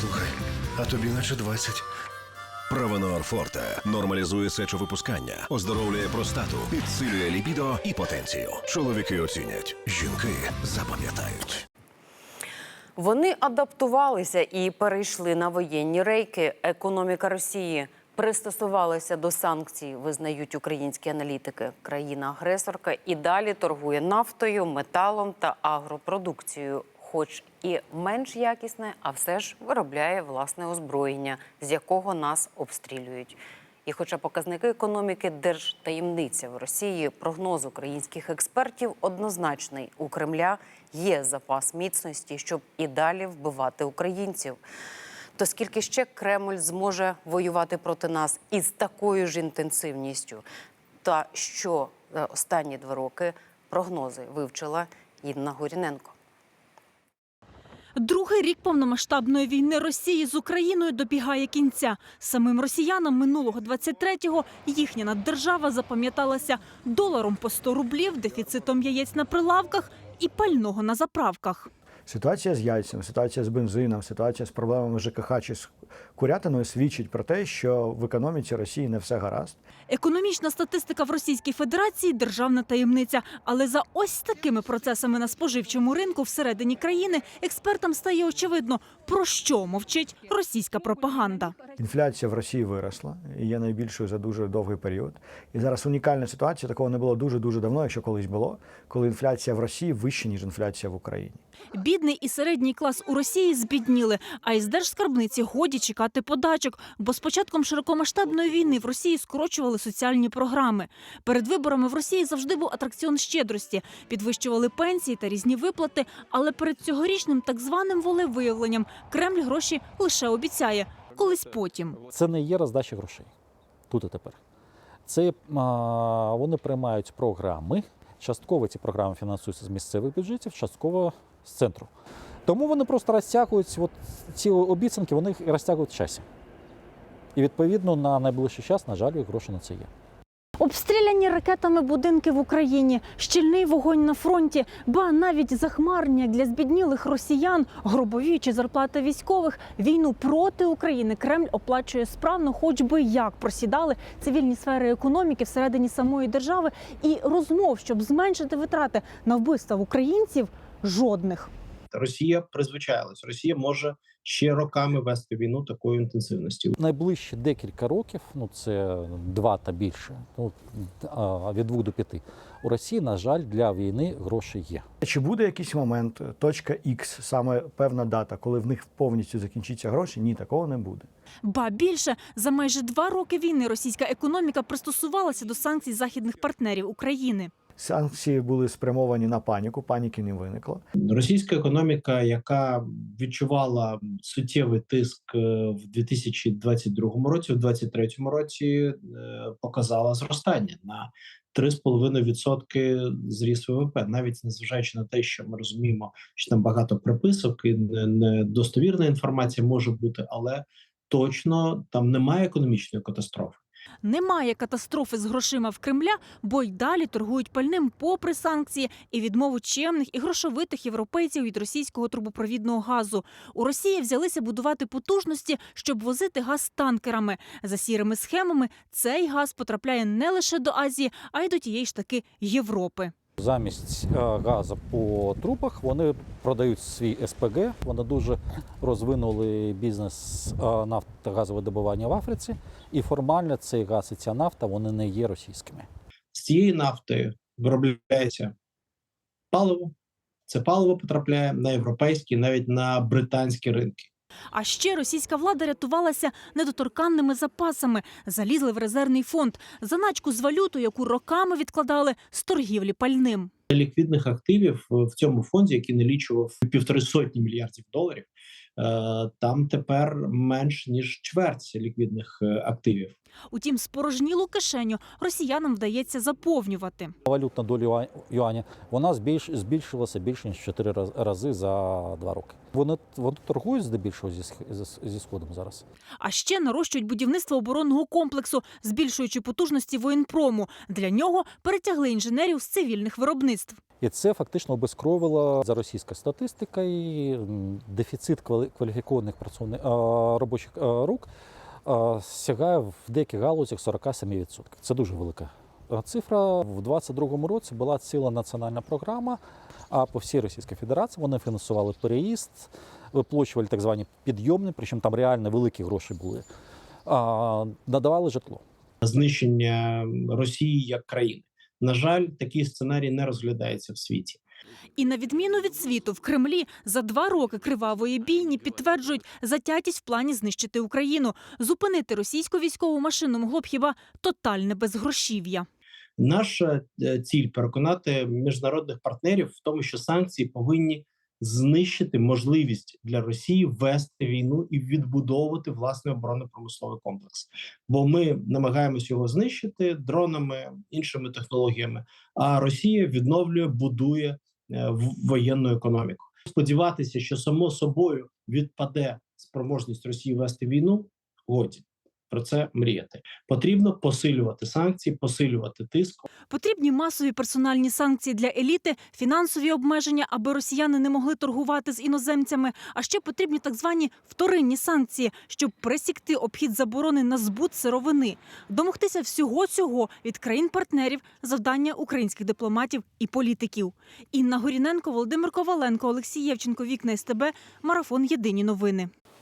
Слухай, а тобі наче 20. Правонор Форте нормалізує сечовипускання, оздоровлює простату, підсилює лібідо і потенцію. Чоловіки оцінять, жінки запам'ятають. Вони адаптувалися і перейшли на воєнні рейки. Економіка Росії пристосувалася до санкцій, визнають українські аналітики. Країна-агресорка і далі торгує нафтою, металом та агропродукцією, хоч і менш якісне, а все ж виробляє власне озброєння, з якого нас обстрілюють. І хоча показники економіки держтаємниця в Росії, прогноз українських експертів однозначний. У Кремля є запас міцності, щоб і далі вбивати українців. То скільки ще Кремль зможе воювати проти нас із такою ж інтенсивністю? Та що е, останні два роки прогнози вивчила Інна Горіненко. Другий рік повномасштабної війни Росії з Україною добігає кінця. Самим росіянам минулого 23-го їхня наддержава запам'яталася доларом по 100 рублів, дефіцитом яєць на прилавках і пального на заправках. Ситуація з яйцями, ситуація з бензином, ситуація з проблемами ЖКХ чи з курятиною свідчить про те, що в економіці Росії не все гаразд. Економічна статистика в Російській Федерації державна таємниця. Але за ось такими процесами на споживчому ринку всередині країни експертам стає очевидно, про що мовчить російська пропаганда. Інфляція в Росії виросла і є найбільшою за дуже довгий період. І зараз унікальна ситуація. Такого не було дуже дуже давно, якщо колись було, коли інфляція в Росії вища ніж інфляція в Україні. Бідний і середній клас у Росії збідніли, а із держскарбниці годі чекати подачок. Бо з початком широкомасштабної війни в Росії скорочували соціальні програми. Перед виборами в Росії завжди був атракціон щедрості, підвищували пенсії та різні виплати. Але перед цьогорічним так званим волевиявленням Кремль гроші лише обіцяє. Колись потім. Це не є роздача грошей тут і тепер. Це вони приймають програми. Частково ці програми фінансуються з місцевих бюджетів, частково з центру. Тому вони просто розтягують от ці обіцянки, вони їх розтягують в часі. І відповідно на найближчий час, на жаль, гроші на це є. Обстріляні ракетами будинки в Україні, щільний вогонь на фронті, ба навіть захмарення для збіднілих росіян, гробові зарплати військових. Війну проти України Кремль оплачує справно, хоч би як. Просідали цивільні сфери економіки всередині самої держави, і розмов, щоб зменшити витрати на вбивства українців, жодних. Росія призвичаїлась. Росія може ще роками вести війну такої інтенсивності. Найближчі декілька років, ну це два та більше, ну від двох до п'яти. У Росії, на жаль, для війни гроші є. Чи буде якийсь момент, точка X, саме певна дата, коли в них повністю закінчаться гроші? Ні, такого не буде. Ба більше за майже два роки війни російська економіка пристосувалася до санкцій західних партнерів України. Санкції були спрямовані на паніку, паніки не виникло. Російська економіка, яка відчувала суттєвий тиск е, в 2022 році, в 2023 році е, показала зростання на 3,5% зріс ВВП, навіть незважаючи на те, що ми розуміємо, що там багато приписок і недостовірна інформація може бути, але точно там немає економічної катастрофи. Немає катастрофи з грошима в Кремля, бо й далі торгують пальним попри санкції і відмову чемних і грошовитих європейців від російського трубопровідного газу. У Росії взялися будувати потужності, щоб возити газ танкерами. За сірими схемами цей газ потрапляє не лише до Азії, а й до тієї ж таки Європи. Замість е, газу по трубах вони продають свій СПГ. Вони дуже розвинули бізнес е, нафтогазовидобування в Африці. І формально цей газ і ця нафта вони не є російськими. З цієї нафти виробляється паливо. Це паливо потрапляє на європейські, навіть на британські ринки. А ще російська влада рятувалася недоторканними запасами, залізли в резервний фонд, заначку з валютою, яку роками відкладали з торгівлі пальним. Ліквідних активів в цьому фонді, який налічував півтори сотні мільярдів доларів, там тепер менш ніж чверть ліквідних е, активів. Утім, спорожнілу кишеню росіянам вдається заповнювати. Валютна доля юа- юаня вона збільш, збільшилася більше ніж 4 рази за два роки. Вони, вони торгують здебільшого зі, зі сходом зараз. А ще нарощують будівництво оборонного комплексу, збільшуючи потужності воєнпрому. Для нього перетягли інженерів з цивільних виробництв. І це фактично обезкровило за російською статистикою дефіцит кваліфікованих робочих рук сягає в деяких галузях 47%. Це дуже велика цифра. В 2022 році була ціла національна програма. А по всій Російській Федерації вони фінансували переїзд, виплачували так звані підйомні, причому там реально великі гроші були. Надавали житло. знищення Росії як країни. На жаль, такий сценарій не розглядається в світі. І на відміну від світу, в Кремлі за два роки кривавої бійні підтверджують затятість в плані знищити Україну. Зупинити російську військову машину могло б хіба тотальне безгрошів'я. Наша е, ціль переконати міжнародних партнерів в тому, що санкції повинні знищити можливість для Росії вести війну і відбудовувати власний оборонно-промисловий комплекс. Бо ми намагаємось його знищити дронами, іншими технологіями. А Росія відновлює, будує е, воєнну економіку. Сподіватися, що само собою відпаде спроможність Росії вести війну, годі про це мріяти. Потрібно посилювати санкції, посилювати тиск. Потрібні масові персональні санкції для еліти, фінансові обмеження, аби росіяни не могли торгувати з іноземцями. А ще потрібні так звані вторинні санкції, щоб пресікти обхід заборони на збут сировини. Домогтися всього цього від країн-партнерів завдання українських дипломатів і політиків. Інна Горіненко, Володимир Коваленко, Олексій Євченко, Вікна СТБ, Марафон Єдині новини.